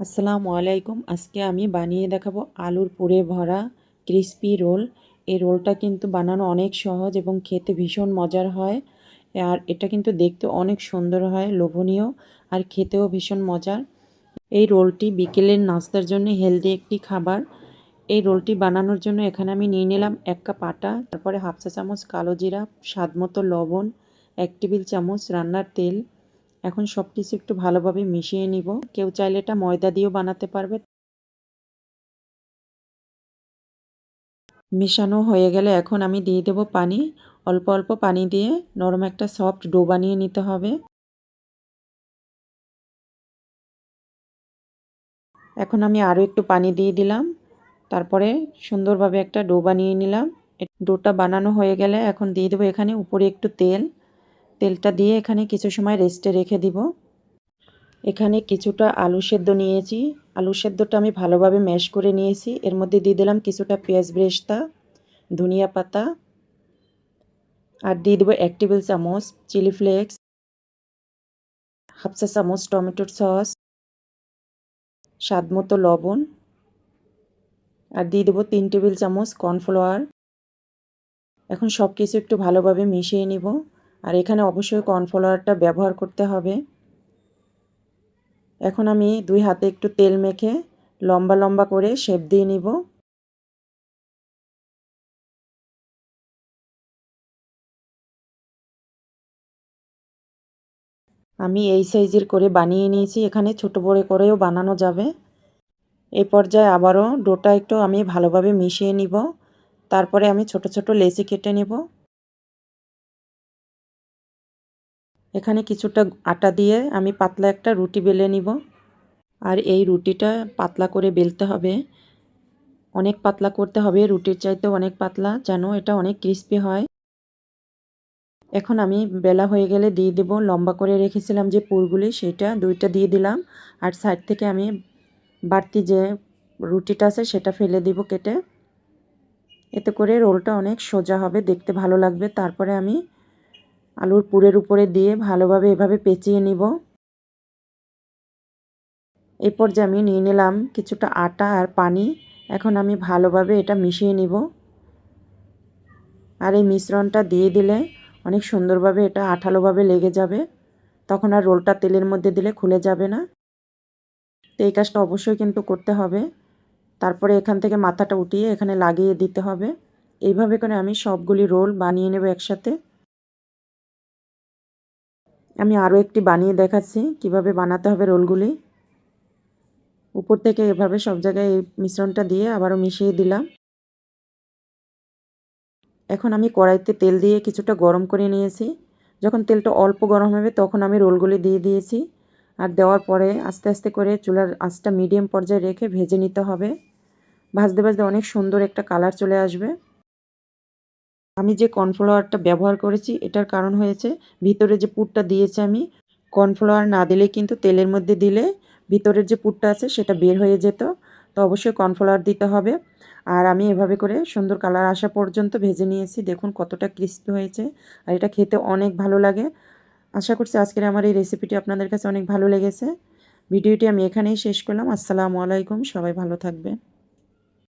আসসালামু আলাইকুম। আজকে আমি বানিয়ে দেখাবো আলুর পুরে ভরা ক্রিস্পি রোল। এই রোলটা কিন্তু বানানো অনেক সহজ এবং খেতে ভীষণ মজার হয়। আর এটা কিন্তু দেখতে অনেক সুন্দর হয়, লোভনীয় আর খেতেও ভীষণ মজার। এই রোলটি বিকেলের নাস্তার জন্য হেলদি একটি খাবার। এই রোলটি বানানোর জন্য এখানে আমি নিয়ে নিলাম এক কাপ আটা, তারপরে হাফ চা চামচ কালো জিরা স্বাদ মতো লবণ, এক টেবিল চামচ রান্নার তেল এখন সব কিছু একটু ভালোভাবে মিশিয়ে নিব। কেউ চাইলে এটা ময়দা দিয়েও বানাতে পারবে। মেশানো হয়ে গেলে এখন আমি দিয়ে দেব পানি। অল্প অল্প পানি দিয়ে নরম একটা সফট ডো বানিয়ে নিতে হবে। এখন আমি আরও একটু পানি দিয়ে দিলাম। তারপরে সুন্দরভাবে একটা ডো বানিয়ে নিলাম। ডোটা বানানো হয়ে গেলে এখন দিয়ে দেবো এখানে উপরে একটু তেল। তেলটা দিয়ে এখানে কিছু সময় রেস্টে রেখে দিব। এখানে কিছুটা আলু সেদ্ধ নিয়েছি। আলু সেদ্ধটা আমি ভালোভাবে ম্যাশ করে নিয়েছি। এর মধ্যে দিয়ে দিলাম কিছুটা পেঁয়াজ ব্রেস্তা, ধনিয়া পাতা, আর দিয়ে দেবো এক টেবিল চামচ চিলি ফ্লেক্স হাফ চা চামচ টমেটোর সস স্বাদ মতো লবণ, আর দিয়ে দেবো তিন টেবিল চামচ কর্নফ্লাওয়ার এখন সব কিছু একটু ভালোভাবে মিশিয়ে নিব। আর এখানে অবশ্যই কর্নফ্লাওয়ারটা ব্যবহার করতে হবে। এখন আমি দুই হাতে একটু তেল মেখে লম্বা লম্বা করে শেপ দিয়ে নিব। আমি এই সাইজের করে বানিয়ে নিয়েছি, এখানে ছোট বড় করেও বানানো যাবে। এই পর্যায়ে আবারও ডোটা একটু আমি ভালোভাবে মিশিয়ে নিব। তারপরে আমি ছোট ছোট লেচি কেটে নিব। এখানে কিছুটা আটা দিয়ে আমি পাতলা একটা রুটি বেলে নিব। আর এই রুটিটা পাতলা করে বেলতে হবে। অনেক পাতলা করতে হবে, রুটির চাইতে অনেক পাতলা, যেন এটা অনেক ক্রিস্পি হয়। এখন আমি বেলা হয়ে গেলে দিয়ে দেব। লম্বা করে রেখেছিলাম যে পুরগুলি, সেটা দুইটা দিয়ে দিলাম। আর সাইড থেকে আমি বাড়তি যে রুটিটা আছে, সেটা ফেলে দিব কেটে। এতে করে রোলটা অনেক সোজা হবে, দেখতে ভালো লাগবে। তারপরে আমি আলুর পুরের উপরে দিয়ে ভালোভাবে এভাবে পেঁচিয়ে নিব। এই পর্যায়ে আমি নিয়ে নিলাম কিছুটা আটা আর পানি, এখন আমি ভালোভাবে এটা মিশিয়ে নিব। আর এই মিশ্রণটা দিয়ে দিলে অনেক সুন্দরভাবে এটা আঠালোভাবে লেগে যাবে। তখন আর রোলটা তেলের মধ্যে দিলে খুলে যাবে না। তো এই কাজটা অবশ্যই কিন্তু করতে হবে। তারপরে এখান থেকে মাথাটা উঠিয়ে এখানে লাগিয়ে দিতে হবে। এইভাবে করে আমি সবগুলি রোল বানিয়ে নেব একসাথে। আমি আরও একটি বানিয়ে দেখাচ্ছি, কীভাবে বানাতে হবে রোলগুলি। উপর থেকে এভাবে সব জায়গায় এই মিশ্রণটা দিয়ে আবারও মিশিয়ে দিলাম। এখন আমি কড়াইতে তেল দিয়ে কিছুটা গরম করে নিয়েছি। যখন তেলটা অল্প গরম হবে, তখন আমি রোলগুলি দিয়ে দিয়েছি। আর দেওয়ার পরে আস্তে আস্তে করে চুলার আঁচটা মিডিয়াম পর্যায়ে রেখে ভেজে নিতে হবে। ভাজতে ভাজতে অনেক সুন্দর একটা কালার চলে আসবে। আমি যে কর্নফ্লাওয়ারটা ব্যবহার করেছি, এটার কারণ হয়েছে, ভিতরে যে পুরটা দিয়েছি আমি, কর্নফ্লাওয়ার না দিলে কিন্তু তেলের মধ্যে দিলে ভিতরের যে পুরটা আছে সেটা বের হয়ে যেত। তো অবশ্যই কর্নফ্লাওয়ার দিতে হবে। আর আমি এভাবে করে সুন্দর কালার আসা পর্যন্ত ভেজে নিয়েছি। দেখুন কতটা ক্রিস্পি হয়েছে। আর এটা খেতে অনেক ভালো লাগে। আশা করছি আজকের আমার এই রেসিপিটি আপনাদের কাছে অনেক ভালো লেগেছে। ভিডিওটি আমি এখানেই শেষ করলাম। আসসালামু আলাইকুম। সবাই ভালো থাকবে